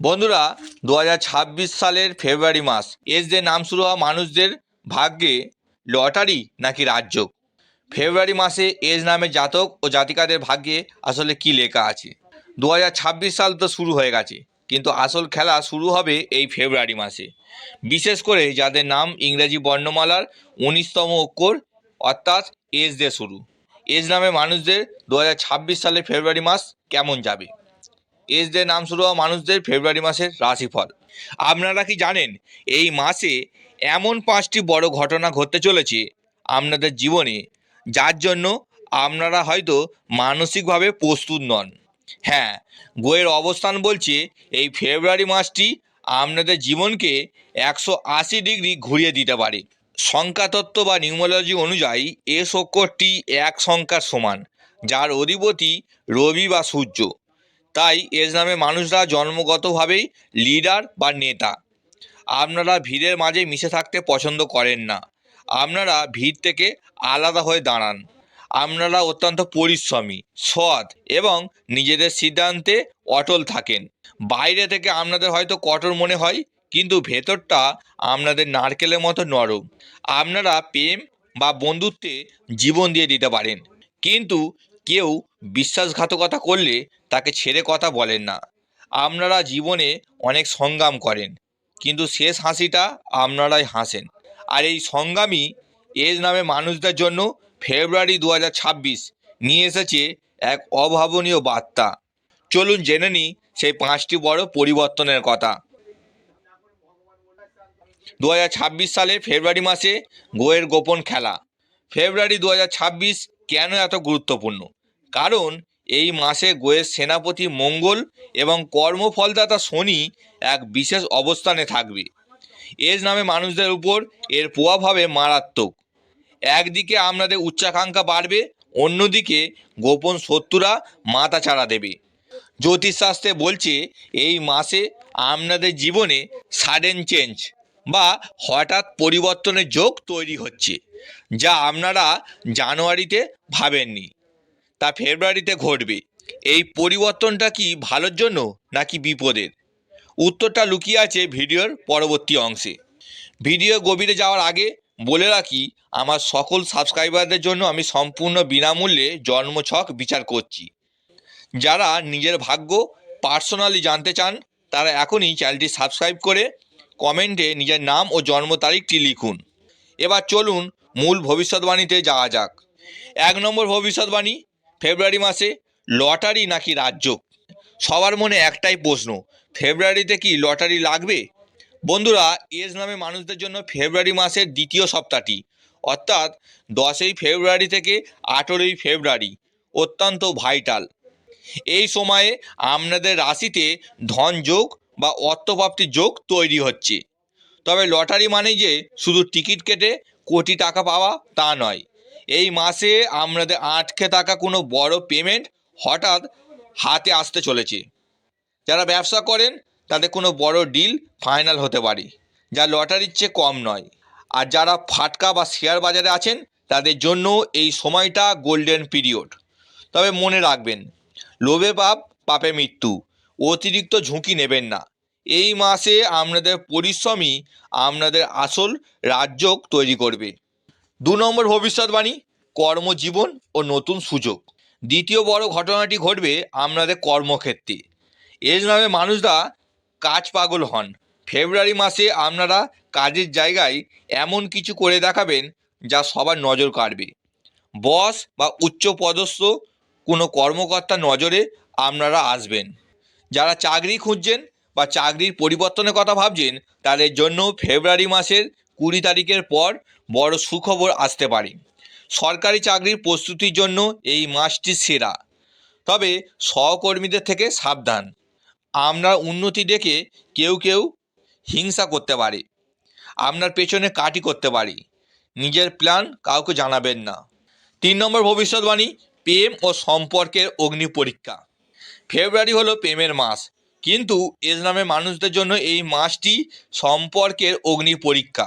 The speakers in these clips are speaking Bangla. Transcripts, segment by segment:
বন্ধুরা দু হাজার ছাব্বিশ সালের ফেব্রুয়ারি মাস। এস দিয়ে নাম শুরু হওয়া মানুষদের ভাগ্যে লটারি নাকি রাজ্য ফেব্রুয়ারি মাসে এজ নামে জাতক ও জাতিকাদের ভাগ্যে আসলে কি লেখা আছে? দু হাজার ছাব্বিশ সাল তো শুরু হয়ে গেছে, কিন্তু আসল খেলা শুরু হবে এই ফেব্রুয়ারি মাসে। বিশেষ করে যাদের নাম ইংরেজি বর্ণমালার উনিশতম অক্ষর, অর্থাৎ এজ দিয়ে শুরু। এজ নামে মানুষদের দু সালে ফেব্রুয়ারি মাস কেমন যাবে? এজ দিয়ে নাম শুরু হওয়া মানুষদের ফেব্রুয়ারি মাসের রাশিফল। আপনারা কি জানেন, এই মাসে এমন পাঁচটি বড় ঘটনা ঘটতে চলেছে আপনাদের জীবনে, যার জন্য আপনারা হয়তো মানসিকভাবে প্রস্তুত নন। হ্যাঁ গোয়ের অবস্থান বলছে, এই ফেব্রুয়ারি মাসটি আপনাদের জীবনকে একশো আশি ডিগ্রি ঘুরিয়ে দিতে পারে। সংখ্যাতত্ত্ব বা নিউমোলজি অনুযায়ী, এ অক্ষরটি এক সংখ্যার সমান, যার অধিপতি রবি বা সূর্য। তাই নামে মানুষরা জন্মগতভাবেই লিডার বা নেতা। আপনারা ভিড়ের মাঝে মিশে থাকতে পছন্দ করেন না। আপনারা ভিড় থেকে আলাদা হয়ে দাঁড়ান। আপনারা অত্যন্ত পরিশ্রমী, সৎ এবং নিজেদের সিদ্ধান্তে অটল থাকেন। বাইরে থেকে আপনাদের হয়তো কঠোর মনে হয়, কিন্তু ভেতরটা আপনাদের নারকেলের মতো নরম। আপনারা প্রেম বা বন্ধুত্বে জীবন দিয়ে দিতে পারেন। কিন্তু কেউ বিশ্বাসঘাতকতা করলে তাকে ছেড়ে কথা বলেন না। আপনারা জীবনে অনেক সংগ্রাম করেন, কিন্তু শেষ হাসিটা আপনারাই হাসেন। আর এই সংগ্রামী এজ নামে মানুষদের জন্য ফেব্রুয়ারি দু হাজার ছাব্বিশ নিয়ে এসেছে এক অভাবনীয় বার্তা। চলুন জেনে নিই সেই পাঁচটি বড় পরিবর্তনের কথা। দু হাজার ছাব্বিশ সালে ফেব্রুয়ারি মাসে গোয়ের গোপন খেলা। ফেব্রুয়ারি দু হাজার ছাব্বিশ কেন এত গুরুত্বপূর্ণ? কারণ এই মাসে গোয়ের সেনাপতি মঙ্গল এবং কর্মফলদাতা শনি এক বিশেষ অবস্থানে থাকবে। এজ নামে মানুষদের উপর এর প্রভাব হবে মারাত্মক। একদিকে আপনাদের উচ্চাকাঙ্ক্ষা বাড়বে, অন্যদিকে গোপন শত্রুরা মাথা চাড়া দেবে। জ্যোতিষশাস্ত্রে বলছে, এই মাসে আপনাদের জীবনে সাডেন চেঞ্জ বা হঠাৎ পরিবর্তনের যোগ তৈরি হচ্ছে, যা আপনারা জানুয়ারিতে ভাবেননি। তা ফেব্রুয়ারিতে ঘটবে। এই পরিবর্তনটা কি ভালোর জন্য নাকি বিপদের? উত্তরটা লুকিয়ে আছে ভিডিওর পরবর্তী অংশে। ভিডিও গভীরে যাওয়ার আগে বলে রাখি, আমার সকল সাবস্ক্রাইবারদের জন্য আমি সম্পূর্ণ বিনামূল্যে জন্মছক বিচার করছি। যারা নিজের ভাগ্য পার্সোনালি জানতে চান, তারা এখনই চ্যানেলটি সাবস্ক্রাইব করে কমেন্টে নিজের নাম ও জন্ম তারিখটি লিখুন। এবার চলুন মূল ভবিষ্যৎবাণীতে যাওয়া যাক। এক নম্বর ভবিষ্যৎবাণী ফেব্রুয়ারি মাসে লটারি নাকি রাজ্য? সবার মনে একটাই প্রশ্ন, ফেব্রুয়ারিতে কি লটারি লাগবে? বন্ধুরা, এজ নামে মানুষদের জন্য ফেব্রুয়ারি মাসের দ্বিতীয় সপ্তাহটি, অর্থাৎ দশই ফেব্রুয়ারি থেকে আঠেরোই ফেব্রুয়ারি অত্যন্ত ভাইটাল। এই সময়ে আপনাদের রাশিতে ধন যোগ বা অর্থপ্রাপ্তির যোগ তৈরি হচ্ছে। তবে লটারি মানে যে শুধু টিকিট কেটে কোটি টাকা পাওয়া তা নয়। এই মাসে আপনাদের আটকে থাকা কোনো বড় পেমেন্ট হঠাৎ হাতে আসতে চলেছে। যারা ব্যবসা করেন, তাদের কোনো বড় ডিল ফাইনাল হতে পারে, যা লটারির চেয়ে কম নয়। আর যারা ফাটকা বা শেয়ার বাজারে আছেন, তাদের জন্য এই সময়টা গোল্ডেন পিরিয়ড তবে মনে রাখবেন, লোভে পাপ, পাপে মৃত্যু, অতিরিক্ত ঝুঁকি নেবেন না। এই মাসে আপনাদের পরিশ্রমই আপনাদের আসল রাজযোগ তৈরি করবে। দু নম্বর ভবিষ্যৎবাণী কর্মজীবন ও নতুন সুযোগ। দ্বিতীয় বড় ঘটনাটি ঘটবে আপনাদের কর্মক্ষেত্রে। এজ নামে মানুষরা কাজ পাগল হন। ফেব্রুয়ারি মাসে আপনারা কাজের জায়গায় এমন কিছু করে দেখাবেন যা সবার নজর কাড়বে। বস বা উচ্চ পদস্থ কোনো কর্মকর্তার নজরে আপনারা আসবেন। যারা চাকরি খুঁজছেন বা চাকরির পরিবর্তনের কথা ভাবছেন, তাদের জন্য ফেব্রুয়ারি মাসের কুড়ি তারিখের পর বড় সুখবর আসতে পারে। সরকারি চাকরির প্রস্তুতির জন্য এই মাসটি সেরা। তবে সহকর্মীদের থেকে সাবধান। আপনার উন্নতি দেখে কেউ কেউ হিংসা করতে পারে। আপনার পেছনে কাটি করতে পারে। নিজের প্ল্যান কাউকে জানাবেন না। তিন নম্বর ভবিষ্যৎবাণী, প্রেম ও সম্পর্কের অগ্নি পরীক্ষা। ফেব্রুয়ারি হলো প্রেমের মাস। কিন্তু নামে মানুষদের জন্য এই মাসটি সম্পর্কের অগ্নি পরীক্ষা।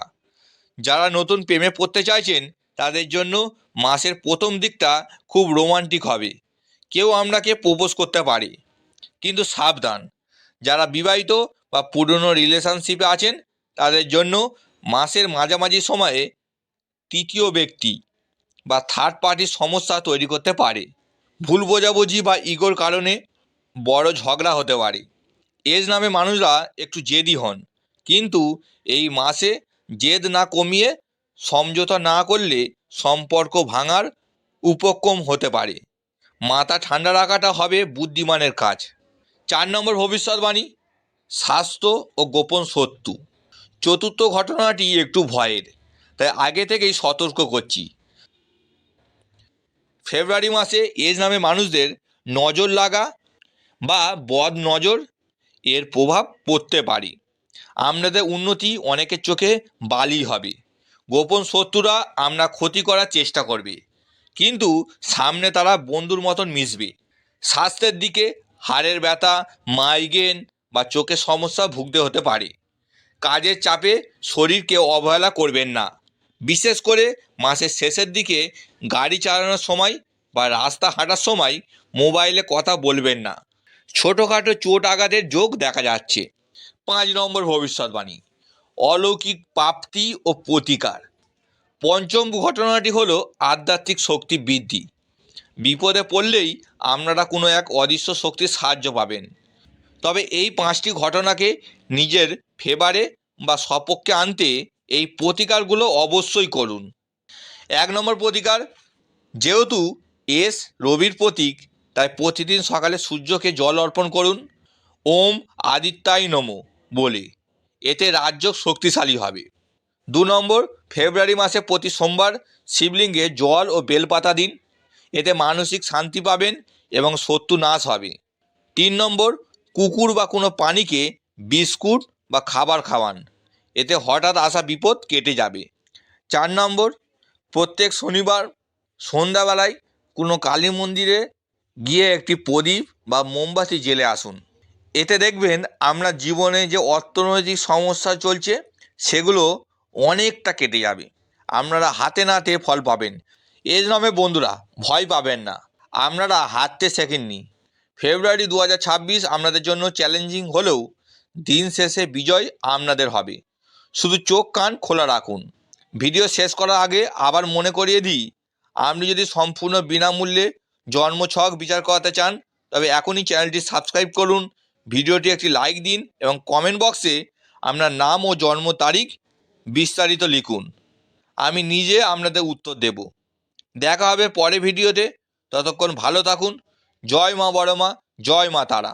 যারা নতুন প্রেমে পড়তে চাইছেন, তাদের জন্য মাসের প্রথম দিকটা খুব রোমান্টিক হবে। কেউ আপনাকে প্রপোজ করতে পারে, কিন্তু সাবধান। যারা বিবাহিত বা পুরনো রিলেশনশিপে আছেন, তাদের জন্য মাসের মাঝামাঝি সময়ে তৃতীয় ব্যক্তি বা থার্ড পার্টির সমস্যা তৈরি করতে পারে। ভুল বোঝাবুঝি বা ইগোর কারণে বড় ঝগড়া হতে পারে। এজ নামে মানুষরা একটু জেদি হন, কিন্তু এই মাসে জেদ না কমিয়ে সমঝোতা না করলে সম্পর্ক ভাঙার উপক্রম হতে পারে। মাথা ঠান্ডা রাখাটা হবে বুদ্ধিমানের কাজ। চার নম্বর ভবিষ্যৎবাণী, স্বাস্থ্য ও গোপন শত্রু। চতুর্থ ঘটনাটি একটু ভয়ের, তাই আগে থেকেই সতর্ক করছি। ফেব্রুয়ারি মাসে এজ নামে মানুষদের নজর লাগা বা বদ নজর এর প্রভাব পড়তে পারে। আপনাদের উন্নতি অনেকের চোখে বালি হবে। গোপন শত্রুরা আমরা ক্ষতি করার চেষ্টা করবে। কিন্তু সামনে তারা বন্ধুর মতন মিশবে। স্বাস্থ্যের দিকে হাড়ের ব্যথা, মাইগ্রেন বা চোখের সমস্যা ভুগতে হতে পারে। কাজের চাপে শরীরকে অবহেলা করবেন না। বিশেষ করে মাসের শেষের দিকে গাড়ি চালানোর সময় বা রাস্তা হাঁটার সময় মোবাইলে কথা বলবেন না। ছোটোখাটো চোট আঘাতের যোগ দেখা যাচ্ছে। পাঁচ নম্বর ভবিষ্যৎবাণী। অলৌকিক প্রাপ্তি ও প্রতিকার। পঞ্চম ঘটনাটি হলো আধ্যাত্মিক শক্তি বৃদ্ধি। বিপদে পড়লেই আপনারা কোনো এক অদৃশ্য শক্তির সাহায্য পাবেন। তবে এই পাঁচটি ঘটনাকে নিজের ফেভারে বা সপক্ষে আনতে এই প্রতিকারগুলো অবশ্যই করুন। এক নম্বর প্রতিকার, যেহেতু এস রবির প্রতীক, তাই প্রতিদিন সকালে সূর্যকে জল অর্পণ করুন। ওম আদিত্যায় নমো। বলে, এতে রাজ্য শক্তিশালী হবে। দু নম্বর, ফেব্রুয়ারি মাসে প্রতি সোমবার শিবলিঙ্গে জল ও বেলপাতা দিন। এতে মানসিক শান্তি পাবেন এবং শত্রু নাশ হবে। তিন নম্বর, কুকুর বা কোনো প্রাণীকে বিস্কুট বা খাবার খাওয়ান। এতে হঠাৎ আসা বিপদ কেটে যাবে। চার নম্বর, প্রত্যেক শনিবার সন্ধ্যাবেলায় কোনো কালী মন্দিরে গিয়ে একটি প্রদীপ বা মোমবাতি জেলে আসুন। এতে দেখবেন আপনার জীবনে যে অর্থনৈতিক সমস্যা চলছে, সেগুলো অনেকটা কেটে যাবে। আপনারা হাতে নাতে ফল পাবেন। এর নামে বন্ধুরা, ভয় পাবেন না। আপনারা হাঁটতে শেখেননি। ফেব্রুয়ারি দু হাজার ছাব্বিশ আপনাদের জন্য চ্যালেঞ্জিং হলেও দিন শেষে বিজয় আপনাদের হবে। শুধু চোখ কান খোলা রাখুন। ভিডিও শেষ করার আগে আবার মনে করিয়ে দিই, আপনি যদি সম্পূর্ণ বিনামূল্যে জন্মছক বিচার করাতে চান, তবে এখনই চ্যানেলটি সাবস্ক্রাইব করুন ভিডিওটি একটি লাইক দিন এবং কমেন্ট বক্সে আপনার নাম ও জন্ম তারিখ বিস্তারিত লিখুন। আমি নিজে আপনাদের উত্তর দেব। দেখা হবে পরে ভিডিওতে। ততক্ষণ ভালো থাকুন। জয় মা বড় মা জয় মা তারা।